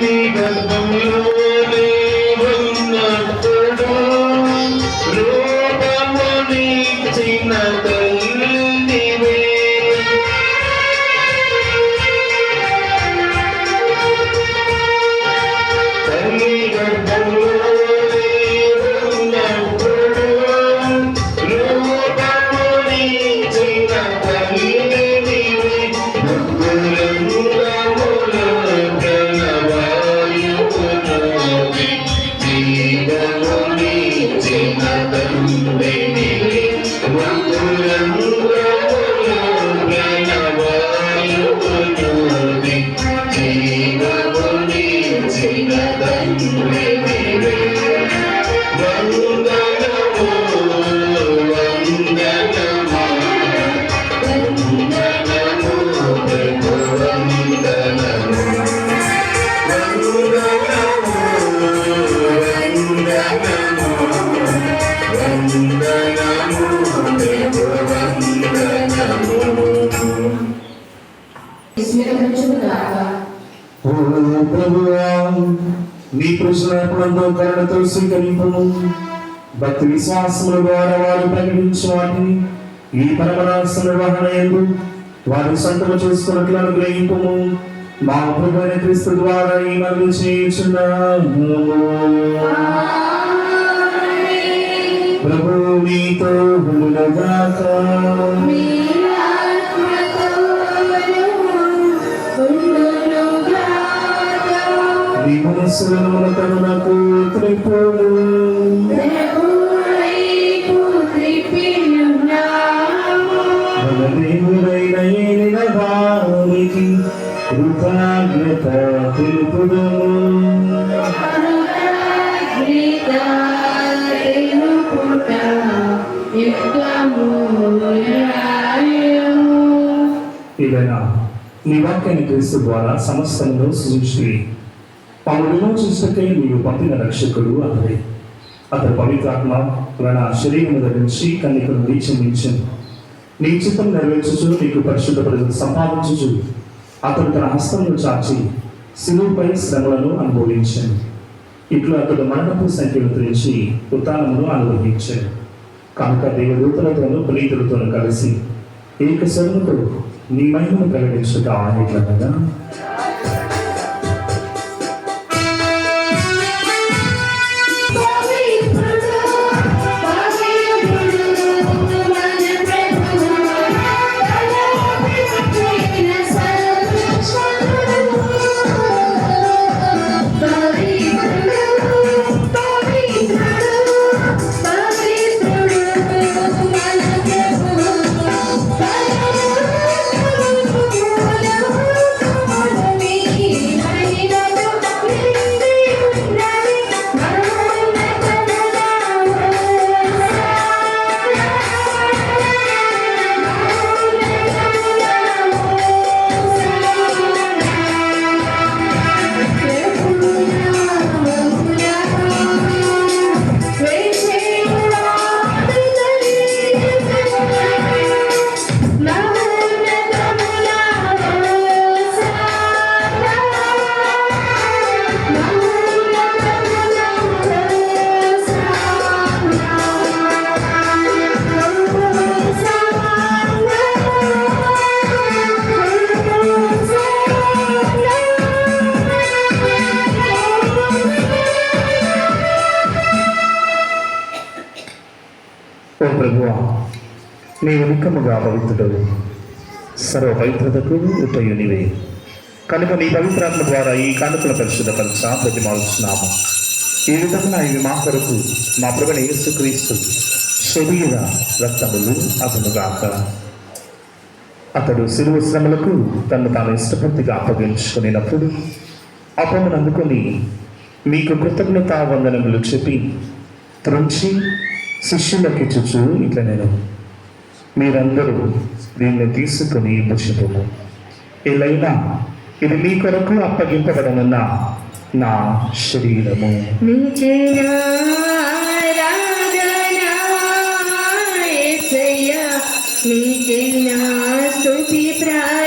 leave ప్రభువా నీ కృష్ణాత్మతో కరుణతో స్వీకరింపము భక్తి విశ్వాసముల ద్వారా వారు ప్రకటించు వాటిని ఈ పరమరాస నిర్వహణ ఎందు వారు సొంతము చేసుకున్నట్లు అనుగ్రహింపము. మా ప్రభు అయిన క్రీస్తు ద్వారా ఈ మనవి చేయుచున్నాము. ప్రభు మీతో మీ మనస్సులను కరుణకు త్రిపుడు దేవుడైన ఏలిన వారికి కృతజ్ఞత తెలుపుదము ఇలా నీ వాక్యాన్ని క్రీస్తు ద్వారా సమస్తమును సృష్టి పాము విమోచించకై నీవు పంపిన రక్షకుడు అతడే. అతడు పవిత్రాత్మ నా శరీరము ధరించి కన్నికను నుండి చెందించను నీ చిత్తం నెరవేర్చుచు నీకు పరిశుద్ధ ప్రజలు సంపాదించుచు. అతడు తన హస్తమును చాచి సిలువుపై శ్రమలను అనుభవించాను ఇట్లా అతడు మరణపు సంఖ్యను తెరించి ఉత్తానమును అనుభవించాడు. కనుక దేవదూతలతోనూ పునీతులతోనూ కలిసి ఏక స్వరముతో నీ మహిమను ప్రకటించుట ఆయన కదా? ప్రభువా నీ ఉనికముగా పవిత్రుడు సర్వ పవిత్రతకు ఉపయునివే కనుక నీ పవిత్రాత్మ ద్వారా ఈ కానుకల పరిశుద్ధపరచ ప్రతిమాలుస్తున్నాము ఈ విధంగా ఇవి మా కొరకు మా ప్రభుని యేసుక్రీస్తు శరీర రక్తములు అతనుగాక అతడు శిలువ శ్రమలకు తను తాను ఇష్టపూర్తిగా అప్పగించుకునేటప్పుడు అపమును అందుకొని మీకు కృతజ్ఞత వందనములు చెప్పి త్రుంచి శిష్యులకి చుచు. ఇట్లా నేను మీరందరూ దీన్ని తీసుకుని పుచ్చుకోము ఎలైనా ఇది మీ కొరకు అప్పగింపబడనున్న నా శరీరము. స్తుతి ప్రార్థన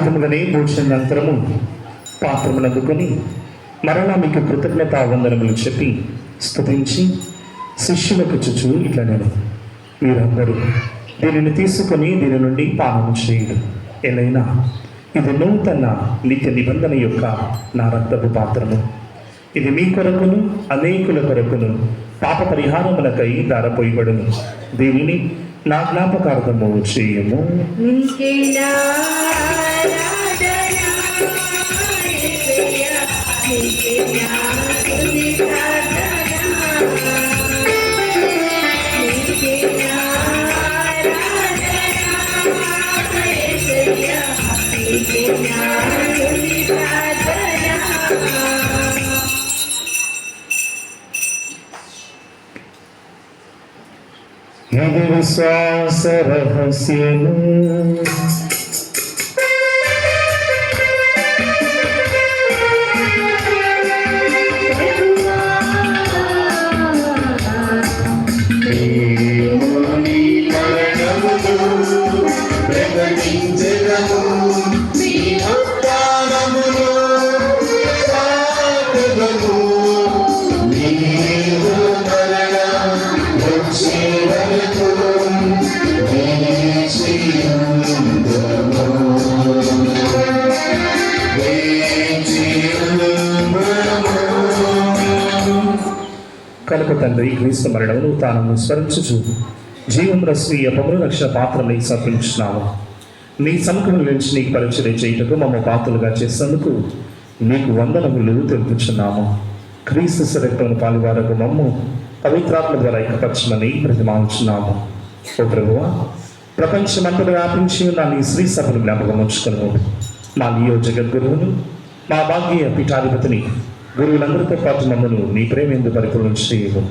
కాగితములనే పూడ్చిన భోజనానంతరము పాత్రములందుకొని మరలా మీకు కృతజ్ఞత వందనములు చెప్పి స్థుతించి శిష్యులకు చుచు ఇట్లా నేను మీరందరూ దీనిని తీసుకొని దీని నుండి పాలన చేయడు ఎలైనా ఇది నూతన నిత్య నిబంధన యొక్క నా రక్తపు పాత్రము. ఇది మీ కొరకును అనేకుల కొరకును పాప పరిహారములకై దారపోయబడును. దీనిని నా జ్ఞాపకార్థము చేయము. విశ్వాస రహస్యము తండ్రి క్రీస్తు మరణమును తాను స్మరించుచు జీవముల స్వీయ పముల రక్షణ పాత్రని సమర్పించున్నాము నీ సముఖంలో నుంచి నీకు పరిచయం చేయుటకు మమ్మ పాత్రలుగా చేసేందుకు నీకు వందనములు తెలుపుచున్నాము. క్రీస్తు శరక్తమును పాలువారకు మమ్ము పవిత్రాత్మ ద్వారా ఏకపరచమని ప్రతిమానుచున్నాము ఓ ప్రభువా ప్రపంచమంతటా వ్యాపించి ఉన్న నీ శ్రీ సభను జ్ఞాపకం ఉంచుకును మా నియోజకగురువును మా భాగ్య పీఠాధిపతిని గురువులందరితో పాటు మమ్మను నీ ప్రేమ ఎందు పరిపూర్ణం చేయవు.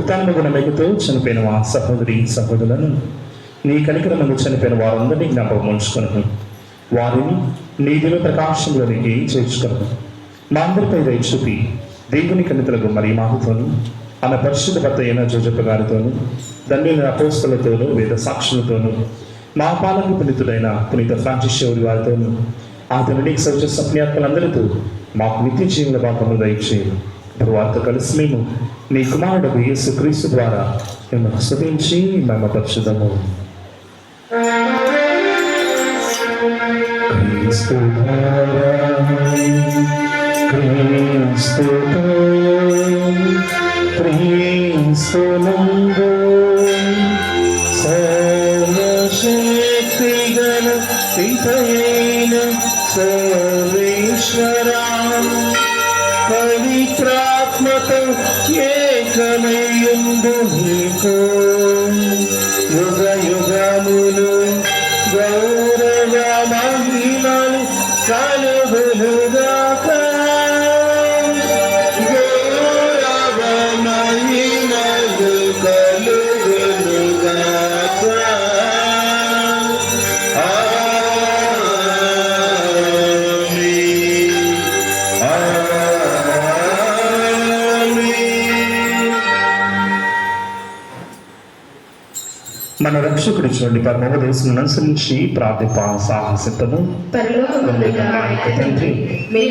ఉత్తాన మెగుతూ చనిపోయిన మా సహోదరి సహోదరులను నీ కనికరమందు చనిపోయిన వారందరినీ జ్ఞాపకం ఉంచుకును వారిని నీ దివ ప్రకాశంలోనికి చేర్చుకును. మా అందరిపై దయచూపి దేవుని కనితలకు మరి మాకుతోను ఆమె పరిశుద్ధ భర్త అయిన జోజప్ప గారితోను దండ్రిన అపోస్తలతోనూ వేద సాక్షులతోనూ మా పాలన పునీతుడైన పునీత ఫ్రాన్సిస్ వారితోనూ ఆ తండ్రి సౌజ సప్ఞాత్మలందరితో మాకు నిత్య జీవన భాగములు దయచేయము తరువాత కలిసి మేము నీ కుమారుడు యేసుక్రీస్తు ద్వారా మిమ్మల్ని స్తుతించి మేము పరిశుద్ధము క్రీస్తు ద్వారా, క్రీస్తునందు సర్వశక్తిగల సర్వేశ్వరా పవిత్రాత్మతో ఏకమయ్యుండు చూడండి పరమోపదేశం అనుసరించి ప్రార్థిప యొక్క తండ్రి మీ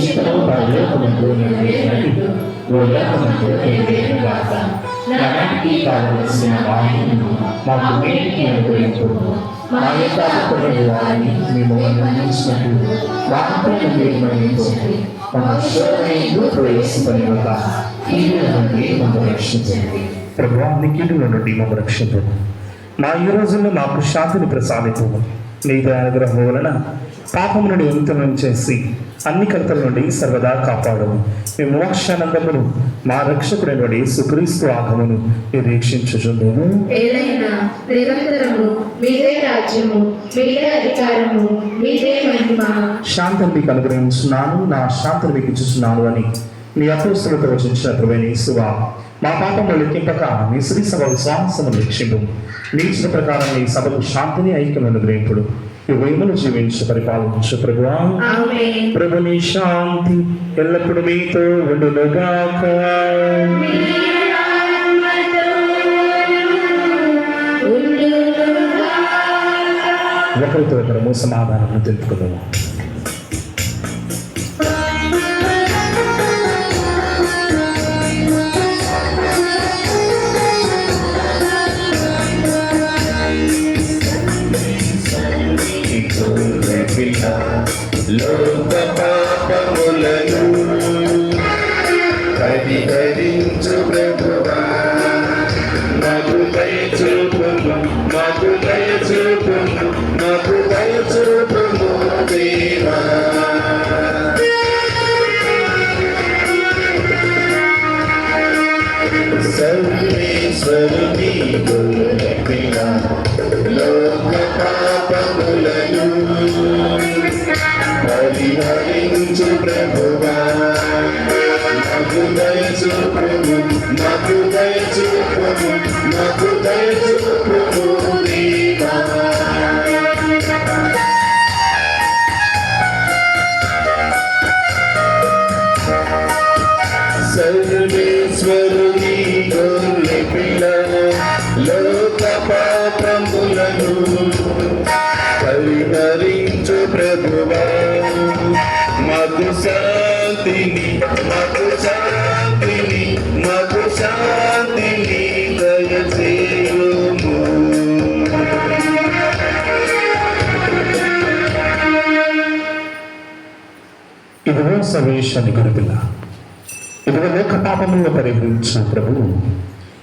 చిత్తము పరలోకమందు నెరవేరినట్లు భూలోకమందు నెరవేరుగాక నానాటికి కావలసిన వాటిని మాకు నేటికి అనుగ్రహించుము మా యొక్క వారిని మేము మన్నించినట్లు వారితో మీరు మన్నించండి మా శోధనయందు ప్రవేశపడినక కీడు నుండి మమ్మల్ని రక్షించండి ప్రభువాన్ని కీడుల నుండి మమ్మల్ని రక్షించు నా ఈ రోజుల్లో మాకు శాంతిని ప్రసాదించు నీ అనుగ్రహం వలన పాపం నుండి ఉంతనం చేసి అన్ని కర్తల నుండి సర్వదా కాపాడము. మేము మోక్షానందమును మా రక్షకుడైన సుక్రీస్తు ఆగమును నిరీక్షించుచుందుము ఏదైనా నిరంతరము మీదే రాజ్యము మీదే అధికారము మీదే మహిమ. శాంతం మీకు అనుగ్రహించున్నాను నా శాంతిని మీకు ఇచ్చుచున్నాను అని నీ అపోస్తులతో వచించిన ప్రభువైన యేసువా మా పాపములు లెక్కింపక నీ శ్రీ సభ విశ్వాసము లక్ష్యము నీ ఇచ్చిన ప్రకారం నీ సభకు శాంతిని ఐక్యం ఈ మహిమను జీవించి పరిపాలించు ప్రభువా ప్రభుని శాంతి ఎల్లప్పుడూ మీతో ఉండునుగాక ఒకరితో ఒకరము సమాధానం తెలుపుకుందాము సర్వేశ్వరుని గొర్రెపిల్ల లోక పాపములను పరిహరించు ప్రభువా నాకు దయ చూపుము నాకు దయ చూపుము నాకు దయ ఇదిగో సర్వేశ్వరుని గొర్రెపిల్ల ఇదిగో లోక పాపములను పరిహరించు ప్రభు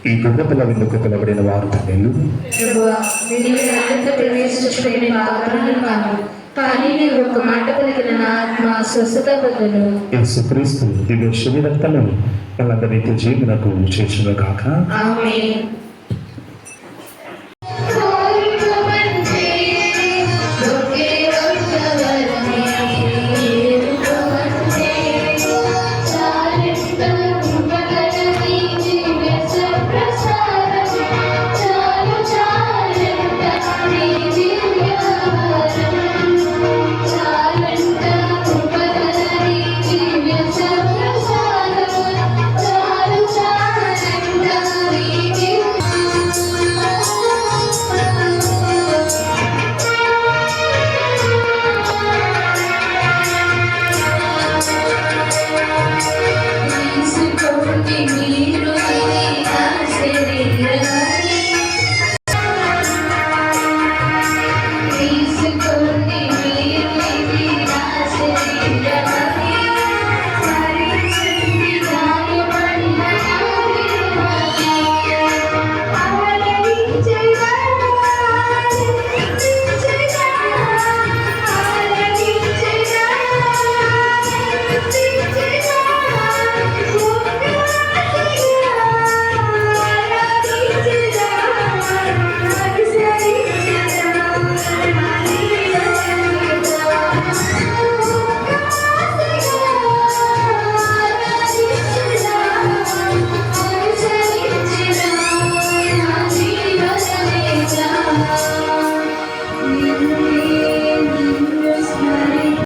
ఈ గొర్రెపిల్ల విందుకు పిలబడిన వారు ధన్యులు కాను మాట పలికిన నా ఆత్మ స్వస్థత బదులు యేసుక్రీస్తు దివ్య శరీరక్తము వాళ్ళందరికీ జీవునకు చేర్చును కాక ఆమె